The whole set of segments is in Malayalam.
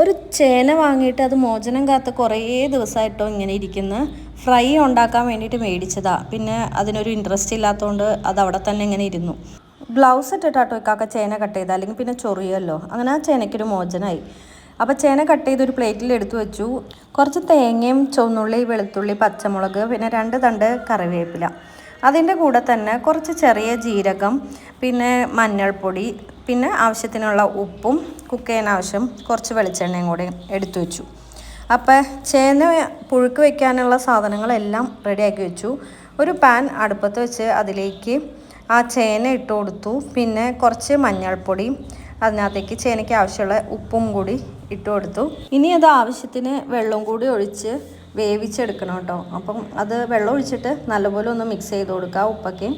ഒരു ചേന വാങ്ങിയിട്ട് അത് മോചനം കാത്ത് കുറേ ദിവസമായിട്ടോ ഇങ്ങനെ ഇരിക്കുന്നു. ഫ്രൈ ഉണ്ടാക്കാൻ വേണ്ടിയിട്ട് മേടിച്ചതാ. പിന്നെ അതിനൊരു ഇൻട്രസ്റ്റ് ഇല്ലാത്തതുകൊണ്ട് അത് അവിടെ തന്നെ ഇങ്ങനെ ഇരുന്നു. ഗ്ലൗസ് ഇട്ടിട്ടാട്ടോ ഇക്കാക്ക ചേന കട്ട് ചെയ്ത. അല്ലെങ്കിൽ പിന്നെ ചൊറിയല്ലോ. അങ്ങനെ ആ ചേനയ്ക്കൊരു മോചനമായി അപ്പോൾ ചേന കട്ട് ചെയ്ത് ഒരു പ്ലേറ്റിൽ എടുത്തു വെച്ചു. കുറച്ച് തേങ്ങയും ചുവന്നുള്ളി വെളുത്തുള്ളി പച്ചമുളക് പിന്നെ രണ്ട് തണ്ട് കറിവേപ്പില. അതിന്റെ കൂടെ തന്നെ കുറച്ച് ചെറിയ ജീരകം പിന്നെ മഞ്ഞൾപ്പൊടി പിന്നെ ആവശ്യത്തിനുള്ള ഉപ്പും കുക്ക് ചെയ്യാൻ ആവശ്യം കുറച്ച് വെളിച്ചെണ്ണയും കൂടി എടുത്തു വെച്ചു. അപ്പോൾ ചേന പുഴുക്ക് വയ്ക്കാനുള്ള സാധനങ്ങളെല്ലാം റെഡിയാക്കി വെച്ചു. ഒരു പാൻ അടുപ്പത്ത് വെച്ച് അതിലേക്ക് ആ ചേന ഇട്ട് കൊടുത്തു. പിന്നെ കുറച്ച് മഞ്ഞൾപ്പൊടി അതിനകത്തേക്ക് ചേനയ്ക്ക് ആവശ്യമുള്ള ഉപ്പും കൂടി ഇട്ട് കൊടുത്തു. ഇനി അത് ആവശ്യത്തിന് വെള്ളം കൂടി ഒഴിച്ച് വേവിച്ചെടുക്കണം കേട്ടോ. അപ്പം അത് വെള്ളം ഒഴിച്ചിട്ട് നല്ലപോലെ ഒന്ന് മിക്സ് ചെയ്ത് കൊടുക്കുക ഉപ്പൊക്കെ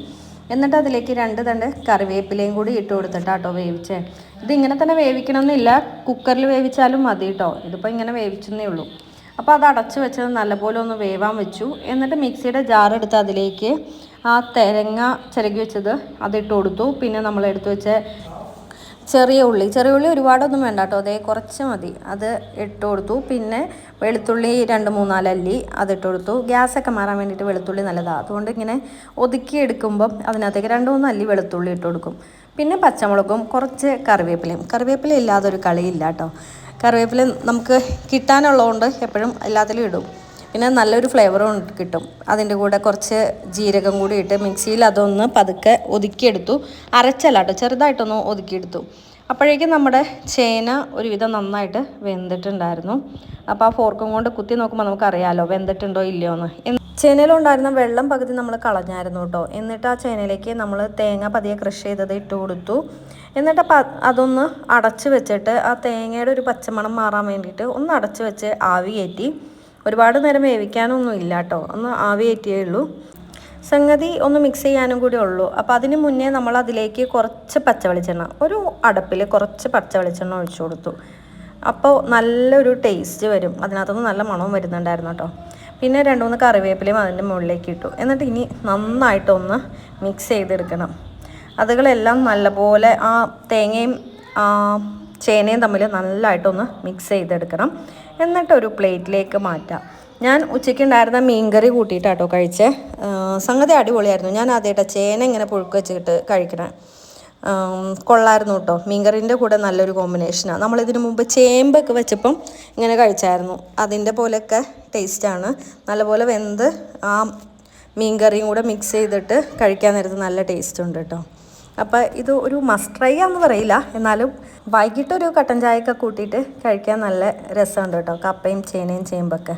എന്നിട്ട് അതിലേക്ക് രണ്ട് തണ്ട് കറിവേപ്പിലയും കൂടി ഇട്ട് കൊടുത്തിട്ട് കേട്ടോ വേവിച്ചേ. ഇത് ഇങ്ങനെ തന്നെ വേവിക്കണമെന്നില്ല. കുക്കറിൽ വേവിച്ചാലും മതി കേട്ടോ ഇതിപ്പോൾ ഇങ്ങനെ വേവിച്ചെന്നേ ഉള്ളൂ. അപ്പോൾ അത് അടച്ചു വെച്ചത് നല്ലപോലെ ഒന്ന് വേവാൻ വെച്ചു. എന്നിട്ട് മിക്സിയുടെ ജാർ എടുത്ത് അതിലേക്ക് ആ തേങ്ങ ചിരകി വെച്ചത് അതിട്ട് കൊടുത്തു. പിന്നെ നമ്മൾ എടുത്തു വെച്ച ചെറിയ ഉള്ളി ചെറിയ ഉള്ളി ഒരുപാടൊന്നും വേണ്ട കേട്ടോ. അതേ കുറച്ച് മതി. അത് ഇട്ട് കൊടുത്തു. പിന്നെ വെളുത്തുള്ളി രണ്ട് മൂന്നാലല്ലി അതിട്ട് കൊടുത്തു. ഗ്യാസൊക്കെ മാറാൻ വേണ്ടിയിട്ട് വെളുത്തുള്ളി നല്ലതാണ് അതുകൊണ്ട് ഇങ്ങനെ ഒതുക്കി എടുക്കുമ്പം അതിനകത്തേക്ക് രണ്ട് മൂന്ന് അല്ലി വെളുത്തുള്ളി ഇട്ട് കൊടുക്കും. പിന്നെ പച്ചമുളകും കുറച്ച് കറിവേപ്പിലയും. കറിവേപ്പില ഇല്ലാതെ ഒരു കളിയില്ല കേട്ടോ. കറിവേപ്പില നമുക്ക് കിട്ടാനുള്ളതുകൊണ്ട് എപ്പോഴും എല്ലാത്തിലും ഇടും. പിന്നെ നല്ലൊരു ഫ്ലേവറും കിട്ടും. അതിന്റെ കൂടെ കുറച്ച് ജീരകം കൂടി ഇട്ട് മിക്സിയിൽ അതൊന്ന് പതുക്കെ ഒതുക്കിയെടുത്തു. അരച്ചല്ല കേട്ടോ ചെറുതായിട്ടൊന്ന് ഒതുക്കിയെടുത്തു. അപ്പോഴേക്കും നമ്മുടെ ചേന ഒരുവിധം നന്നായിട്ട് വെന്തിട്ടുണ്ടായിരുന്നു. അപ്പോൾ ആ ഫോർക്കും കൊണ്ട് കുത്തി നോക്കുമ്പോൾ നമുക്കറിയാമല്ലോ വെന്തിട്ടുണ്ടോ ഇല്ലയോ എന്ന്. ചേനയിലുണ്ടായിരുന്ന വെള്ളം പകുതി നമ്മൾ കളഞ്ഞായിരുന്നു കേട്ടോ എന്നിട്ട് ആ ചേനയിലേക്ക് നമ്മൾ തേങ്ങ പതിയെ കൃഷി ചെയ്തത് ഇട്ട് കൊടുത്തു. എന്നിട്ട് അതൊന്ന് അടച്ചു വെച്ചിട്ട് ആ തേങ്ങയുടെ ഒരു പച്ചമണം മാറാൻ വേണ്ടിയിട്ട് ഒന്ന് അടച്ചു വെച്ച് ആവി കയറ്റി ഒരുപാട് നേരം വേവിക്കാനൊന്നും ഇല്ല കേട്ടോ ഒന്ന് ആവി ഉള്ളൂ. സംഗതി ഒന്ന് മിക്സ് ചെയ്യാനും കൂടി ഉള്ളൂ. അപ്പോൾ അതിന് മുന്നേ നമ്മൾ അതിലേക്ക് കുറച്ച് പച്ച വെളിച്ചെണ്ണ ഒരു അടപ്പിൽ കുറച്ച് പച്ച വെളിച്ചെണ്ണ ഒഴിച്ചു കൊടുത്തു. അപ്പോൾ നല്ലൊരു ടേസ്റ്റ് വരും. അതിനകത്തുനിന്ന് നല്ല മണവും വരുന്നുണ്ടായിരുന്നു കേട്ടോ പിന്നെ രണ്ട് മൂന്ന് കറിവേപ്പിലയും അതിന്റെ മുകളിലേക്ക് ഇട്ടു. എന്നിട്ട് ഇനി നന്നായിട്ടൊന്ന് മിക്സ് ചെയ്തെടുക്കണം. അതുകളെല്ലാം നല്ലപോലെ ആ തേങ്ങയും ചേനയും തമ്മിൽ നല്ലതായിട്ടൊന്ന് മിക്സ് ചെയ്തെടുക്കണം. എന്നിട്ട് ഒരു പ്ലേറ്റിലേക്ക് മാറ്റാം. ഞാൻ ഉച്ചയ്ക്ക് ഉണ്ടായിരുന്ന മീൻകറി കൂട്ടിയിട്ടാട്ടോ കഴിച്ചേ. സംഗതി അടിപൊളിയായിരുന്നു. ഞാൻ ആദ്യമായിട്ടാണ് ചേന ഇങ്ങനെ പുഴുക്ക് വെച്ചിട്ട് കഴിക്കണേ. കൊള്ളായിരുന്നു കേട്ടോ മീൻകറിന്റെ കൂടെ നല്ലൊരു കോമ്പിനേഷനാണ് നമ്മളിതിനു മുമ്പ് ചേമ്പൊക്കെ വെച്ചപ്പം ഇങ്ങനെ കഴിച്ചായിരുന്നു. അതിന്റെ പോലെയൊക്കെ ടേസ്റ്റാണ് നല്ലപോലെ വെന്ത് ആ മീൻകറിയും കൂടെ മിക്സ് ചെയ്തിട്ട് കഴിക്കാൻ നേരത്ത് നല്ല ടേസ്റ്റ് ഉണ്ട് കേട്ടോ അപ്പോൾ ഇത് ഒരു മസ്റ്റ് ട്രൈ ആണെന്ന് പറയില്ല. എന്നാലും വൈകിട്ടൊരു കട്ടൻ ചായയൊക്കെ കൂട്ടിയിട്ട് കഴിക്കാൻ നല്ല രസമുണ്ട് കേട്ടോ. കപ്പയും ചേനയും ചേമ്പൊക്കെ.